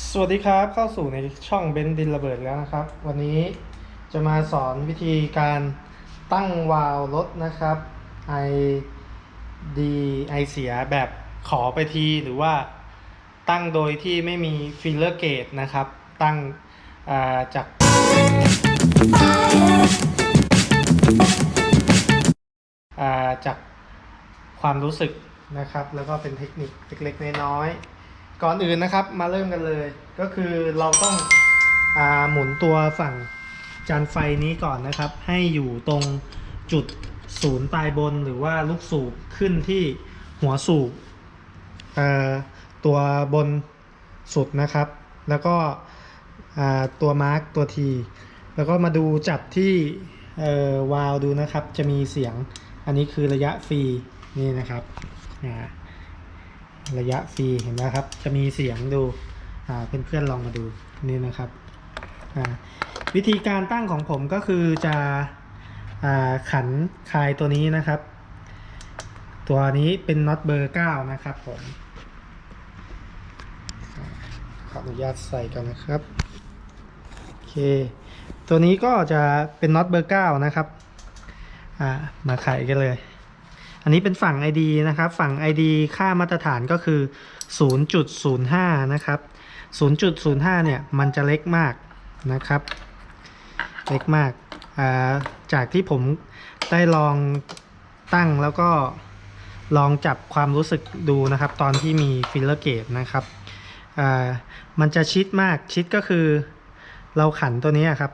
สวัสดีครับเข้าสู่ในช่องเบนดินระเบิดแล้วนะครับ วันนี้จะมาสอนวิธีการตั้งวาล์วรถนะครับไอดีไอเสียแบบขอไปทีหรือว่าตั้งโดยที่ไม่มีฟิลเลอร์เกตนะครับ ตั้งาจากาจากความรู้สึกนะครับ แล้วก็เป็นเทคนิคเล็กๆน้อยๆ ก่อนอื่นนะครับมาเริ่มกันเลย ก็คือเราต้องอาหมุนตัวฝั่งจานไฟนี้ก่อนนะครับ ให้อยู่ตรงจุดศูนย์ปลายบนหรือว่าลูกสูบขึ้นที่หัวสูบตัวบนสุดนะครับ แล้วก็ตัวมาร์กตัวทีแล้วก็มาดูจับที่วาล์วดูนะครับ จะมีเสียงอันนี้คือระยะฟรีนี่นะครับอ่า ระยะฟรีเห็นไหมครับ จะมีเสียงดูเพื่อนๆลองมาดูนี่นะครับ วิธีการตั้งของผมก็คือจะอขันคลายตัวนี้นะครับ ตัวนี้เป็นน็อตเบอร์ 9 นะครับผมขออนุญาตใส่กันนะครับโอเค ตัวนี้ก็จะเป็นน็อตเบอร์ 9 นะครับ อ่า มาไขกันเลย อันนี้เป็นฝั่ง ID นะครับ ฝั่ง ID ค่ามาตรฐานก็คือ 0.05 นะครับ 0.05 เนี่ย มันจะเล็กมากนะครับ เล็กมากาจากที่ผมได้ลองตั้งแล้วก็ลองจับความรู้สึกดูนะครับ ตอนที่มีฟิลเลอร์เกตนะครับ มันจะชิดมากชิดก็คือ เราขันตัวนี้ครับ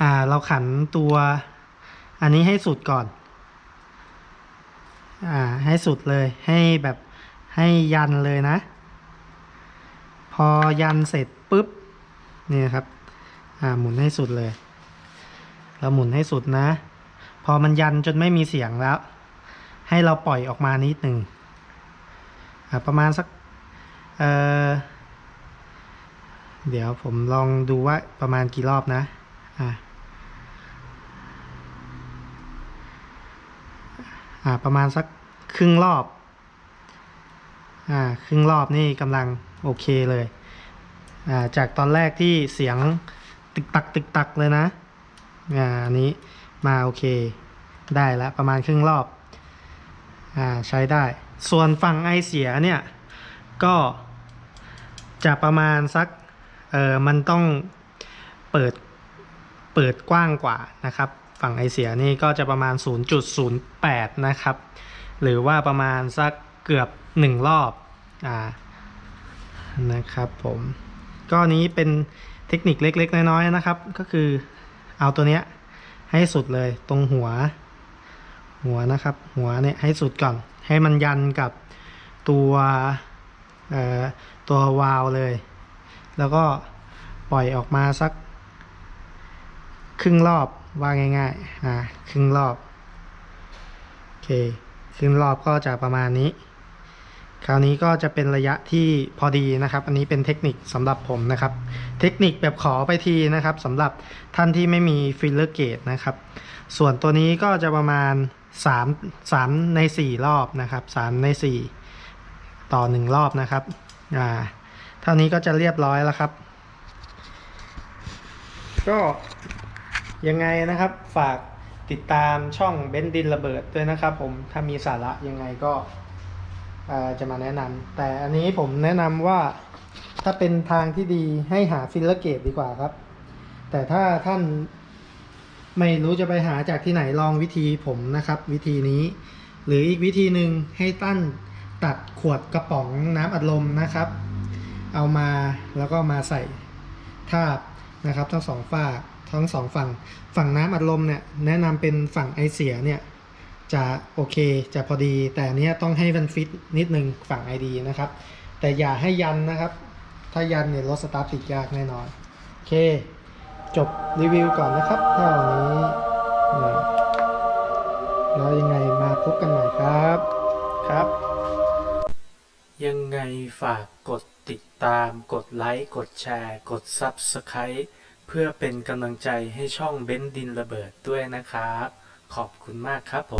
อ่าเราขันตัวอันนี้ให้สุดก่อน อ่าให้สุดเลยให้แบบให้ยันเลยนะ พอยันเสร็จปุ๊บนี่ครับ อ่าหมุนให้สุดเลย เราหมุนให้สุดนะ พอมันยันจนไม่มีเสียงแล้ว ให้เราปล่อยออกมานิดหนึ่งอ่าประมาณสักเออเดี๋ยวผมลองดูว่าประมาณกี่รอบนะ อ่า อ่า ประมาณสักครึ่งรอบอ่าครึ่งรอบนี่กำลังโอเคเลยอ่าจากตอนแรกที่เสียงตึกตักตึกตักเลยนะอ่าอันนี้มาโอเคได้แล้วประมาณครึ่งรอบอ่าใช้ได้ ส่วนฝั่งไอเสียเนี่ยก็จะประมาณสักเออมันต้องเปิดเปิดกว้างกว่านะครับ ฝั่งไอเสียนี่ก็จะประมาณ 0.08 นะครับ หรือว่าประมาณสักเกือบ 1 รอบอ่านะครับผมก็นี้เป็นเทคนิคเล็ก ๆ น้อยๆนะครับ ก็คือเอาตัวเนี้ยให้สุดเลยตรงหัว หัวนะครับ หัวเนี่ยให้สุดก่อน ให้มันยันกับตัวเอ่อตัววาล์วเลย แล้วก็ปล่อยออกมาสักครึ่งรอบ ว่าง่ายๆอ่าครึ่งรอบโอเคครึ่งรอบก็จะประมาณนี้ คราวนี้ก็จะเป็นระยะที่พอดีนะครับ อันนี้เป็นเทคนิคสำหรับผมนะครับ เทคนิคแบบขอไปทีนะครับสำหรับท่านที่ไม่มีฟิลเลอร์เกตนะครับ ส่วนตัวนี้ก็จะประมาณ 3 3 ใน 4 รอบนะครับ 3 ใน 4 ต่อ 1 รอบนะครับอ่าเท่านี้ก็จะเรียบร้อยแล้วครับ ก็ ยังไงนะครับฝากติดตามช่องเบนดินระเบิดด้วยนะครับผมถ้ามีสาระยังไงก็จะมาแนะนำแต่อันนี้ผมแนะนำว่าถ้าเป็นทางที่ดีให้หาฟิลเลอร์เกตดีกว่าครับ แต่ถ้าท่านไม่รู้จะไปหาจากที่ไหนลองวิธีผมนะครับ วิธีนี้ หรืออีกวิธีหนึ่งให้ตั้นตัดขวดกระป๋องน้ำอัดลมนะครับ เอามาแล้วก็มาใส่ทาบ นะครับทั้งสองฝาทั้งสองฝั่งฝั่งน้ำอัดลมเนี่ยแนะนำเป็นฝั่งไอเสียเนี่ยจะโอเคจะพอดี แต่เนี้ยต้องให้มันฟิตนิดนึงฝั่ง ID นะครับ แต่อย่าให้ยันนะครับ ถ้ายันเนี่ยรถสตาร์ทติดยากแน่นอนโอเค จบรีวิวก่อนนะครับเท่านี้แล้วยังไงมาพบกันใหม่ครับครับ ยังไงฝากกดติดตาม กดไลค์ กดแชร์ กด Subscribe เพื่อเป็นกำลังใจให้ช่องเบ้นดินระเบิดด้วยนะครับ ขอบคุณมากครับผม